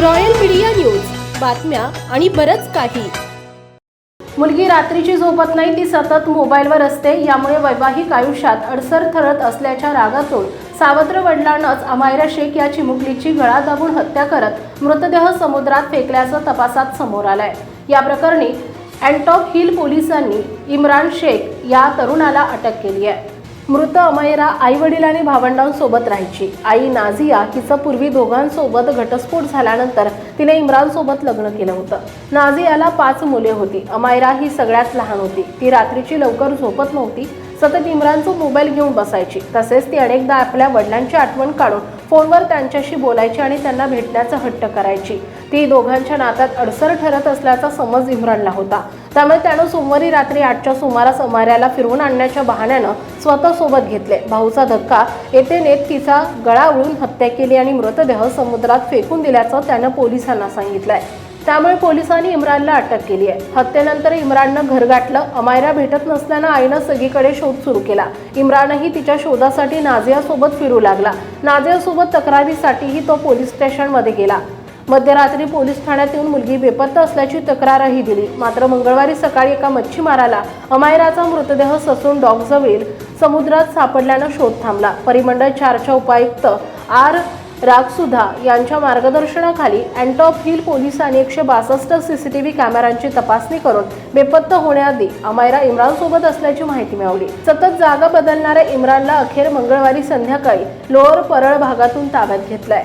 Royal media news. बातम्या आणि बरंच काही. मुलगी रात्रीची झोपत नाही ती सतत मोबाईलवर असते. यामुळे वैवाहिक आयुष्यात अडसर ठरत असल्याच्या रागातून सावत्र वडिलांनाच अमायरा शेख या चिमुकलीची गळा दाबून हत्या करत मृतदेह समुद्रात फेकल्याचं तपासात समोर आलंय. या प्रकरणी अँटॉप हिल पोलिसांनी इम्रान शेख या तरुणाला अटक केली आहे. मृत अमयरा आई वडील आणि भावंडांसोबत राहायची. आई नाझिया हिचं पूर्वी दोघांसोबत घटस्फोट झाल्यानंतर तिने इम्रानसोबत लग्न केलं होतं. नाझियाला पाच मुले होती. अमायरा ही सगळ्यात लहान होती. ती रात्रीची लवकर झोपत नव्हती. सतत इम्रानचं मोबाईल घेऊन बसायची. तसेच ती अनेकदा आपल्या वडिलांची आठवण काढून फोनवर त्यांच्याशी बोलायची आणि त्यांना भेटण्याचा हट्ट करायची. ती दोघांच्या नात्यात अडसर ठरत असल्याचा समज इम्रानला होता. त्यामुळे त्यानं सोमवारी रात्री आठच्या सुमारास अमाऱ्याला फिरवून आणण्याच्या बहाण्यानं स्वतः सोबत घेतले. भाऊचा धक्का येथे नेत तिचा गळा उळून हत्या केली आणि मृतदेह समुद्रात फेकून दिल्याचं त्यानं पोलिसांना सांगितलंय. त्यामुळे पोलिसांनी इम्रानला अटक केली आहे हत्येनंतर इम्राननं घर गाठलं. अमायरा भेटत नसल्यानं आईनं सगळीकडे शोध सुरू केला. इम्रानही तिच्या शोधासाठी नाझियासोबत फिरू लागला. नाझियासोबत तक्रारीसाठीही तो पोलीस स्टेशनमध्ये गेला. मध्यरात्री पोलीस ठाण्यात येऊन मुलगी बेपत्ता असल्याची तक्रारही दिली. मात्र मंगळवारी सकाळी एका मच्छीमाराला अमायराचा मृतदेह ससून डॉगजवळील समुद्रात सापडल्यानं शोध थांबला. परिमंडळ चारच्या उपायुक्त आर रागसुधा यांच्या मार्गदर्शनाखाली अँटॉप हिल पोलिसांनी एकशे बासष्ट सीसीटीव्ही कॅमेऱ्यांची तपासणी करून बेपत्ता होण्याआधी अमायरा इम्रान सोबत असल्याची माहिती मिळवली सतत जागा बदलणाऱ्या इम्रानला अखेर मंगळवारी संध्याकाळी लोअर परळ भागातून ताब्यात घेतलाय.